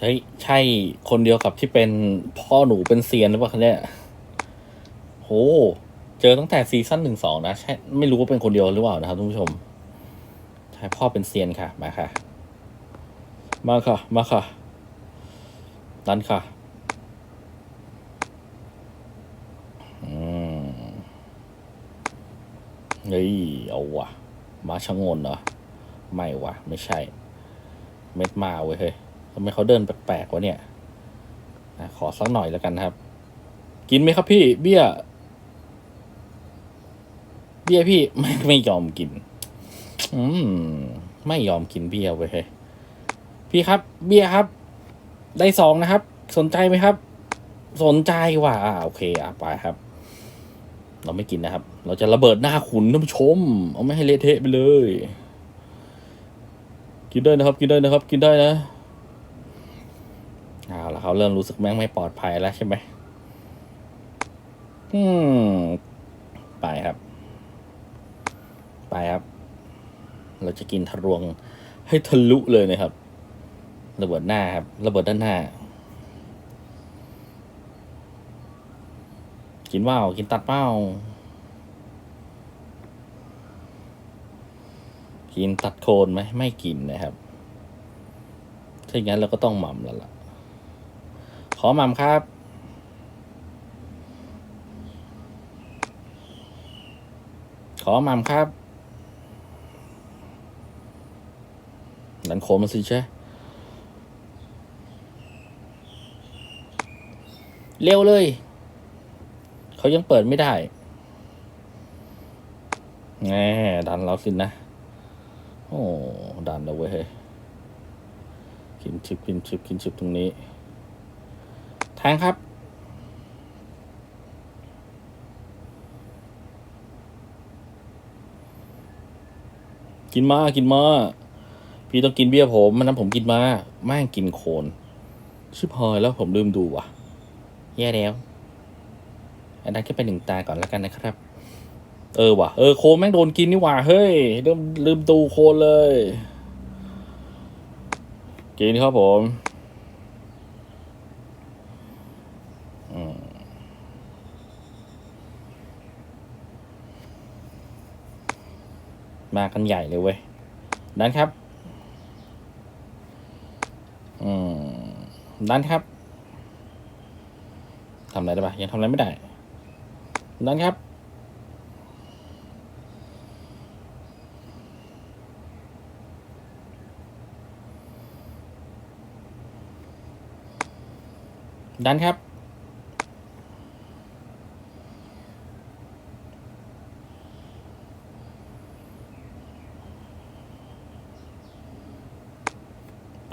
เฮ้ยใช่คนเดียวกับที่เป็นพ่อหนูเป็นเซียนหรือเปล่าคะเนี่ยโห เจอตั้งแต่ซีซั่นหนึ่งสองนะใช่ไม่รู้ว่าเป็นคนเดียวหรือเปล่านะครับทุกผู้ชม ใช่พ่อเป็นเซียนค่ะ มาค่ะ มาค่ะ มาค่ะดันค่ะ อืมเฮ้ยเอาวะมาชะงนเหรอ ไม่วะไม่ใช่ เม็ดมาเว้ยเฮ้ย ทำไมเขาเดินแปลกๆวะเนี่ยนะขอสักหน่อยแล้วกันครับ กินไหมครับพี่เบี้ย เบี้ยพี่ไม่ไม่ยอมกิน อืมไม่ยอมกินเบี้ยเว้ยเฮ้ยพี่ครับ เบี้ยครับ ได้สองนะครับ สนใจไหมครับ สนใจว่ะอ่าโอเคอะไปครับ เราไม่กินนะครับ เราจะระเบิดหน้าขุนท่านผู้ชม เอาไม่ให้เละเทะไปเลย กินได้นะครับ กินได้นะครับ กินได้นะ เขาเริ่มรู้สึกแม่งไม่ปลอดภัยแล้วใช่ไหมอืม ไปครับ ไปครับ เราจะกินทะลวงให้ทะลุเลยนะครับ ระเบิดหน้าครับ ระเบิดด้านหน้า กินว่าวกินตัดเป้า กินตัดโคนไหมไม่กินนะครับถ้าอย่างนั้นเราก็ต้องหม่ำแล้วล่ะ อหม่ำครับ ขอหม่ำครับดันโคมาสิใช่เร็วเลย เขายังเปิดไม่ได้แง่ดันเราสินนะ โอ้ ดันแล้วเว้ยเฮ้ยกินชิปกินชิปกินชิปตรงนี้ แทงครับกินมา กินมา พี่ต้องกินเบี้ยผมมันนั้นผมกินมา แม่งกินโคน ชิบหายแล้วผมลืมดูว่ะ แย่แล้ว อันนั้นแค่เป็นหนึ่งตาก่อนแล้วกันนะครับ เออว่ะ เออโคนแม่งโดนกินนี่ว่าเฮ้ยลืมลืมดูโคนเลย กินครับผม มากันใหญ่เลยเว้ย ดันครับ อืม ดันครับ ทำอะไรได้ปะยังทำอะไรไม่ได้ ดันครับดันครับ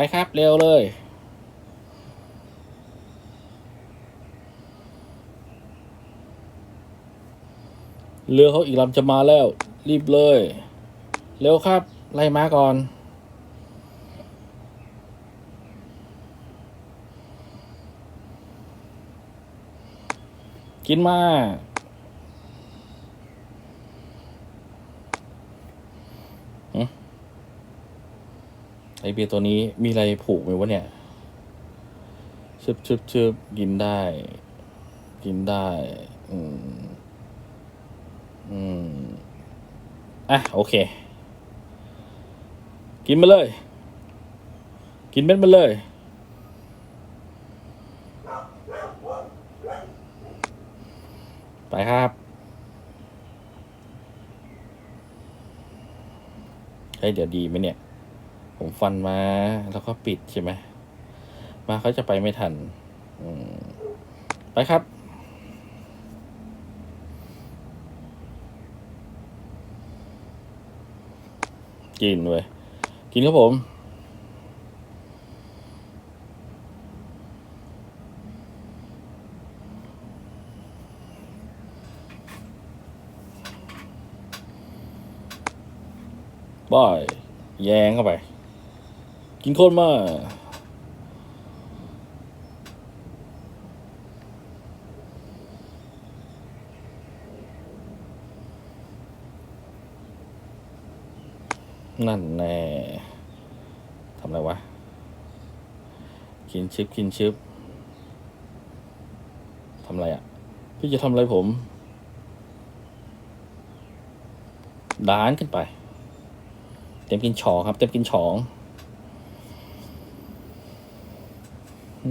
ไปครับเร็วเลย เรือเขาอีกลำจะมาแล้ว รีบเลย เร็วครับ ไล่ม้าก่อนกินมา ไอเบียตัวนี้มีอะไรผูกไหมวะเนี่ยชึบชึบชึบกินได้ กินได้ อืม อืม อะ โอเค กินมาเลย กินเม็ดมาเลยไปครับ เฮ้ย เดี๋ยวดีไหมเนี่ย ฟันมา แล้วก็ปิดใช่ไหมมาเขาจะไปไม่ทันไปครับ กินเว้ยกินครับผมบ่อยแยงเข้าไป กินโคนมานั่นแน่ทำอะไรวะ กินชิปกินชิปทำอะไรอะ พี่จะทำอะไรผม ด้านขึ้นไป เต็มกินฉองครับ เต็มกินฉอง ม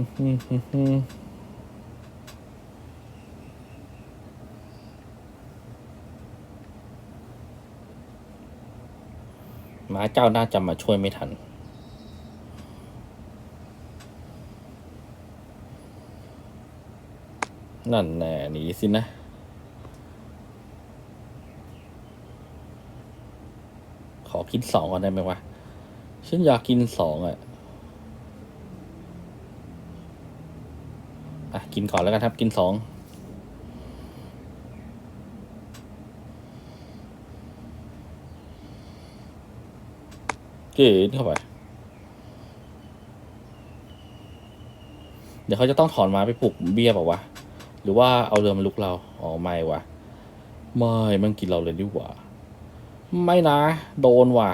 ้าเจ้าน่าจะมาช่วยไม่ทัน นั่นแน่หนีสินะขอกินสองก่อนได้ไหมวะ ฉันอยากกินสองอะ อะกินก่อนแล้วกันครับ กินสองกินเข้าไป เดี๋ยวเขาจะต้องถอนมาไปปลุกเบี้ยเปล่าวะหรือว่าเอาเรือมาลุกเรา อ๋อ ไม่วะไม่มันกินเราเลยดีกว่า ไม่นะ โดนว่ะ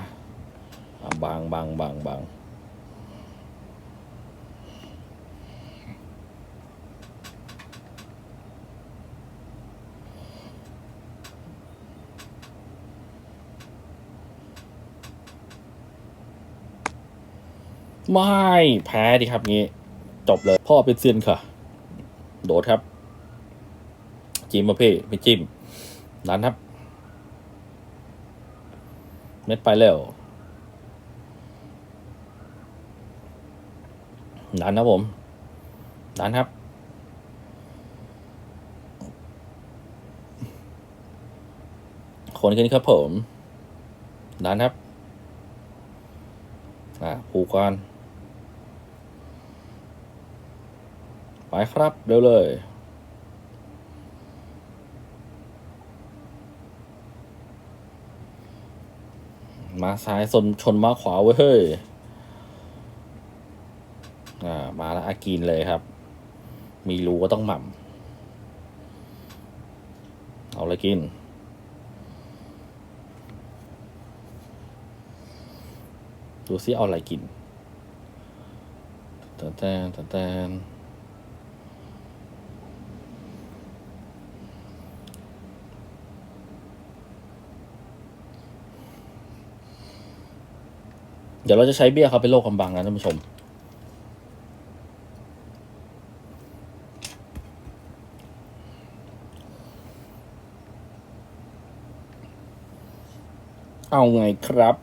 อะบางบางบางบาง ไม่แพ้ดิครับงี้ จบเลยพ่อเป็นเซียนค่ะ โดดครับ จิ้มมาเพ่ไม่จิ้มนั้นครับ เม็ดไปแล้วดันครับผมดันครับคนขึ้นครับผมดันครับ อ่าผูกก่อน ไปครับ เร็วเลยมาซ้ายชนชนมาขวาเว้ยเฮ้ย อ่า มาแล้วอากินเลยครับ มีรูก็ต้องหม่ำ เอาอะไรกิน ดูซิเอาอะไรกินแตนแตนตนแตน เดี๋ยวเราจะใช้เบี้ยเขาเป็นโลกกำบังนะท่านผู้ชม เอาไงครับ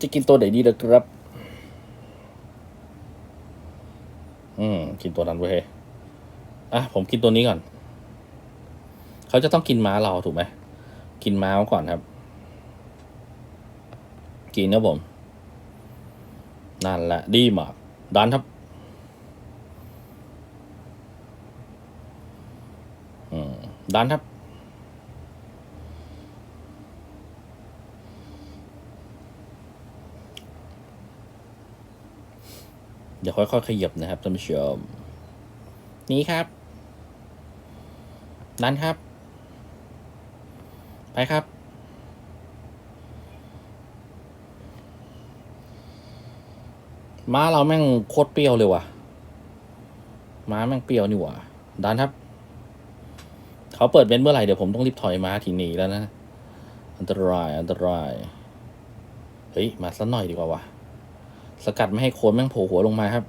จะกินตัวไหนดีล่ะครับ อืม กินตัวนั้นเว้ยอะ ผมกินตัวนี้ก่อน เขาจะต้องกินม้าเราถูกไหม กินม้าเขาก่อนครับ กินนะผม นั่นแหละ ดีมากดันครับอืมดันครับเดี๋ยวค่อยๆขยับนะครับท่านผู้ชม นี่ครับ นั้นครับ ไปครับ ม้าเราแม่งโคตรเปรี้ยวเลยว่ะ ม้าแม่งเปรี้ยวนี่ว่าดันครับ เขาเปิดเว้นเมื่อไหร่เดี๋ยวผมต้องรีบถอยม้าทีหนีแล้วนะ อันตราย อันตราย เฮ้ย มาสักหน่อยดีกว่าว่ะ สกัดไม่ให้โคนแม่งโผล่หัวลงมาครับ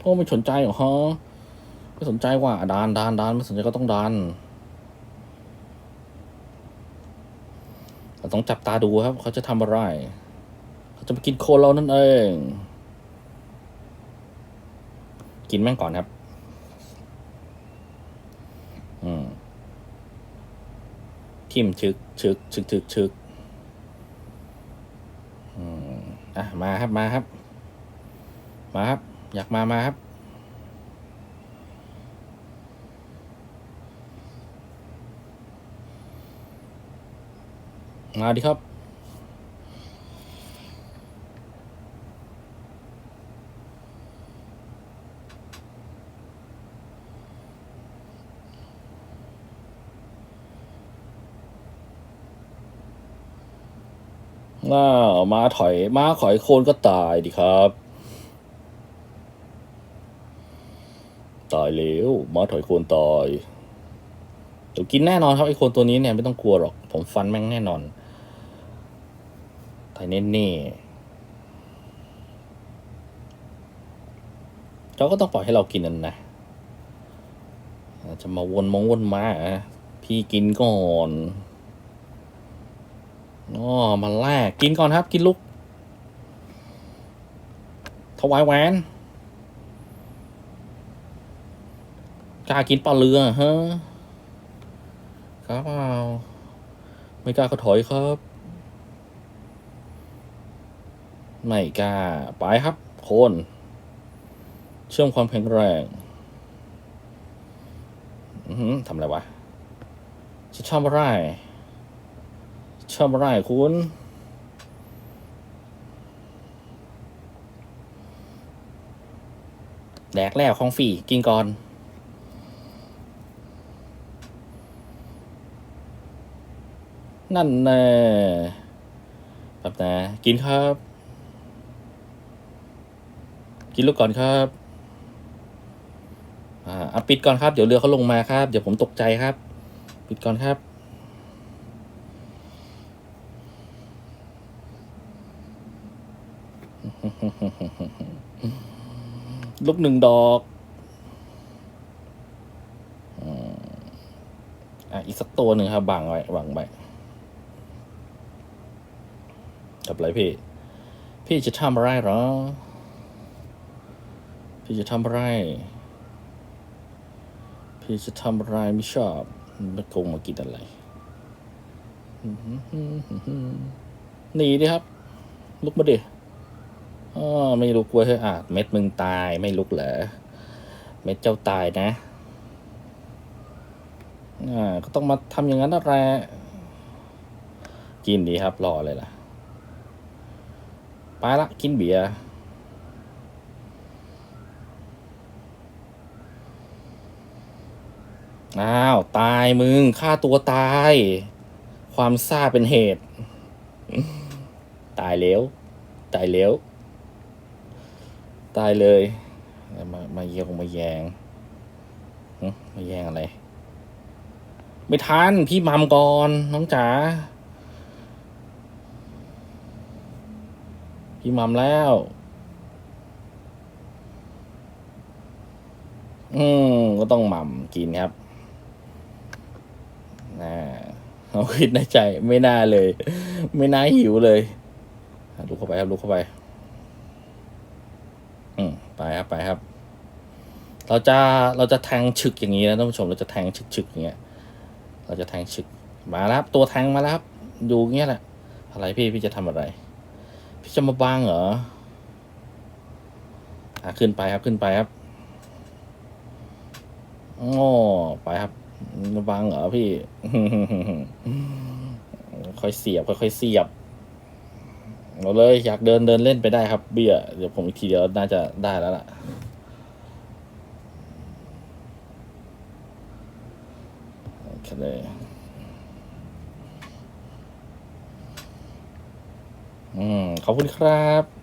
โอ้ไม่สนใจเหรอฮะไม่สนใจว่าดานดานดานไม่สนใจก็ต้องดาน เราต้องจับตาดูครับ เขาจะทำอะไร เขาจะมากินโคนเรานั่นเอง กินแม่งก่อนครับ อืมทิมชึกชึกชึกชึกชึกอืมอะมาครับมาครับ มาครับ อยากมามาครับ มาดิครับน่ามาถอยมาถอยโคนก็ตายดิครับ ตายแล้วมาถอยโคนตายเดี๋ยวกินแน่นอนครับไอ้โคนตัวนี้เนี่ยไม่ต้องกลัวหรอก ผมฟันแม่งแน่นอน ตายแน่ๆเขาก็ต้องปล่อยให้เรากินนั่นนะ จะมาวนมองวนมาอะพี่กินก่อนอ๋อมาแรกกินก่อนครับ กินลุกถวายแหวนกล้ากินปลาเรือฮะกล้าเปล่าไม่กล้าก็ถอยครับ ไม่กล้า ไปครับ โคน เชื่อมความแข็งแรงอืทำอะไรวะจะชอบอะไร ชอบอะไรคุณ แดกแล้วของฟรีกินก่อนนั่นแน่แบบนะกินครับ กินลูกก่อนครับอ่าเอาปิดก่อนครับ เดี๋ยวเรือเขาลงมาครับ เดี๋ยวผมตกใจครับ ปิดก่อนครับลูกหนึ่งดอกอะอีกสักตัวหนึ่งครับบังไว้บังไว้กับไรพี่ พี่จะทำอะไรหรอ พี่จะทำอะไร พี่จะทำอะไรไม่ชอบไม่คงมากินอะไรหนีดิครับ ลุกมาดิอ๋อไม่ลุกเว้ยอะเม็ดมึงตายไม่ลุกเหรอเม็ดเจ้าตายนะอ่าก็ต้องมาทำอย่างนั้นอะไรกินดีครับรอเลยล่ะ ไปละกินเบียร์ อ้าว ตายมึงฆ่าตัวตาย ความซ่าเป็นเหตุ ตายแล้ว ตายแล้ว ตายเลย มามาเยียงมาแยงมาแยงอะไร ไม่ทันพี่มัมก่อน น้องจ๋าพี่มัมแล้ว อืมก็ต้องหม่ำกินครับน่า เอาคิดในใจ ไม่น่าเลย ไม่น่าหิวเลยลุกเข้าไปครับลุกเข้าไป อืมไปครับไปครับ เราจะเราจะแทงฉึกอย่างนี้นะท่านผู้ชมเราจะแทงฉึกฉึกอย่างเงี้ย เราจะแทงฉึกมาแล้วครับตัวแทงมาแล้วครับดูเงี้ยแหละอะไรพี่พี่จะทำอะไร พี่จะมาบังเหรออะขึ้นไปครับขึ้นไปครับโอ้ไปครับ บังเหรอพี่ค่อยเสียบค่อยๆเสียบเราเลยอยากเดินเดินเล่นไปได้ครับเบี้ยเดี๋ยวผมอีกทีเดียวน่าจะได้แล้วล่ะโอเคเลยอืมขอบคุณครับ